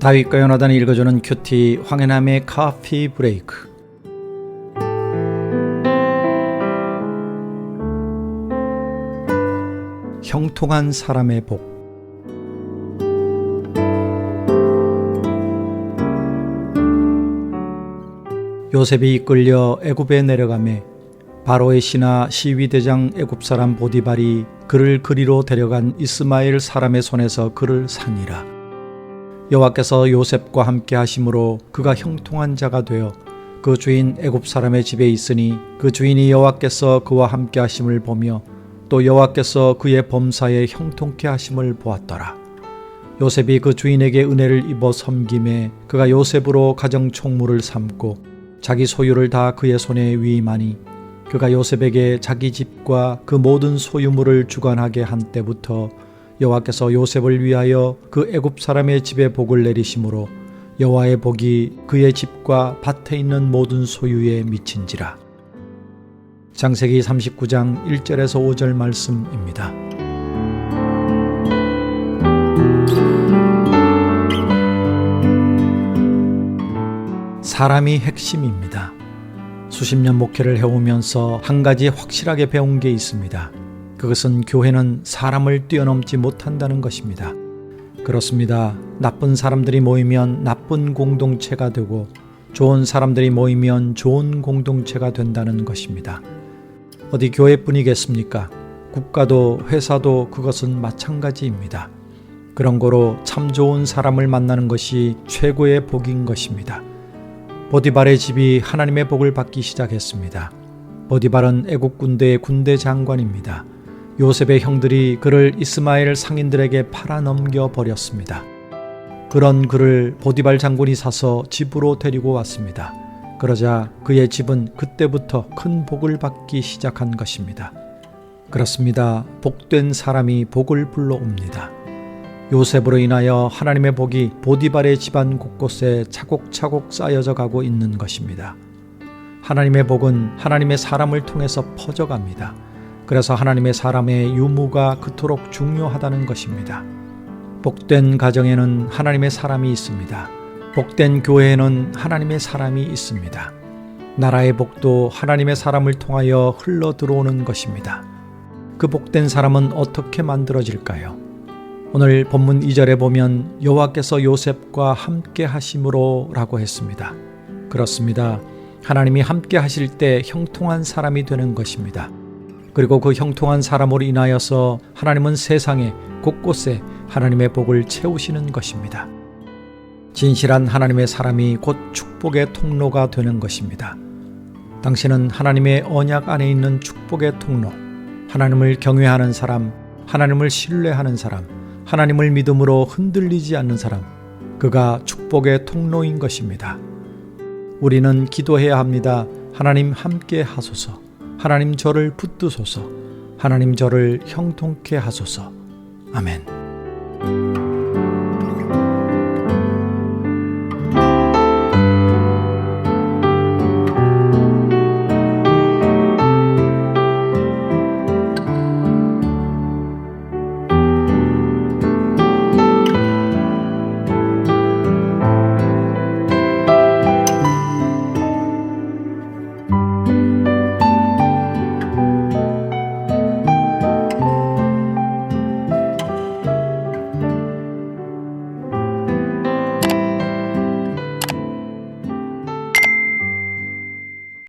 사위과 연화단이 읽어주는 큐티 황해남의 카피 브레이크. 형통한 사람의 복. 요셉이 이끌려 애굽에 내려가매 바로의 신하 시위대장 애굽 사람 보디발이 그를 그리로 데려간 이스마엘 사람의 손에서 그를 산이라 여호와께서 요셉과 함께 하심으로 그가 형통한 자가 되어 그 주인 애굽 사람의 집에 있으니 그 주인이 여호와께서 그와 함께 하심을 보며 또 여호와께서 그의 범사에 형통케 하심을 보았더라. 요셉이 그 주인에게 은혜를 입어 섬김에 그가 요셉으로 가정 총무를 삼고 자기 소유를 다 그의 손에 위임하니 그가 요셉에게 자기 집과 그 모든 소유물을 주관하게 한 때부터 여호와께서 요셉을 위하여 그 애굽 사람의 집에 복을 내리심으로 여호와의 복이 그의 집과 밭에 있는 모든 소유에 미친지라. 장세기 39장 1절에서 5절 말씀입니다. 사람이 핵심입니다. 수십 년 목회를 해오면서 한 가지 확실하게 배운 게 있습니다. 그것은 교회는 사람을 뛰어넘지 못한다는 것입니다. 그렇습니다. 나쁜 사람들이 모이면 나쁜 공동체가 되고 좋은 사람들이 모이면 좋은 공동체가 된다는 것입니다. 어디 교회뿐이겠습니까? 국가도 회사도 그것은 마찬가지입니다. 그런 거로 참 좋은 사람을 만나는 것이 최고의 복인 것입니다. 보디발의 집이 하나님의 복을 받기 시작했습니다. 보디발은 애국 군대의 군대 장관입니다. 요셉의 형들이 그를 이스마엘 상인들에게 팔아넘겨 버렸습니다. 그런 그를 보디발 장군이 사서 집으로 데리고 왔습니다. 그러자 그의 집은 그때부터 큰 복을 받기 시작한 것입니다. 그렇습니다. 복된 사람이 복을 불러옵니다. 요셉으로 인하여 하나님의 복이 보디발의 집안 곳곳에 차곡차곡 쌓여져 가고 있는 것입니다. 하나님의 복은 하나님의 사람을 통해서 퍼져갑니다. 그래서 하나님의 사람의 유무가 그토록 중요하다는 것입니다. 복된 가정에는 하나님의 사람이 있습니다. 복된 교회에는 하나님의 사람이 있습니다. 나라의 복도 하나님의 사람을 통하여 흘러 들어오는 것입니다. 그 복된 사람은 어떻게 만들어질까요? 오늘 본문 2절에 보면 여호와께서 요셉과 함께 하심으로라고 했습니다. 그렇습니다. 하나님이 함께 하실 때 형통한 사람이 되는 것입니다. 그리고 그 형통한 사람으로 인하여서 하나님은 세상에 곳곳에 하나님의 복을 채우시는 것입니다. 진실한 하나님의 사람이 곧 축복의 통로가 되는 것입니다. 당신은 하나님의 언약 안에 있는 축복의 통로, 하나님을 경외하는 사람, 하나님을 신뢰하는 사람, 하나님을 믿음으로 흔들리지 않는 사람, 그가 축복의 통로인 것입니다. 우리는 기도해야 합니다. 하나님 함께 하소서. 하나님 저를 붙드소서. 하나님 저를 형통케 하소서. 아멘.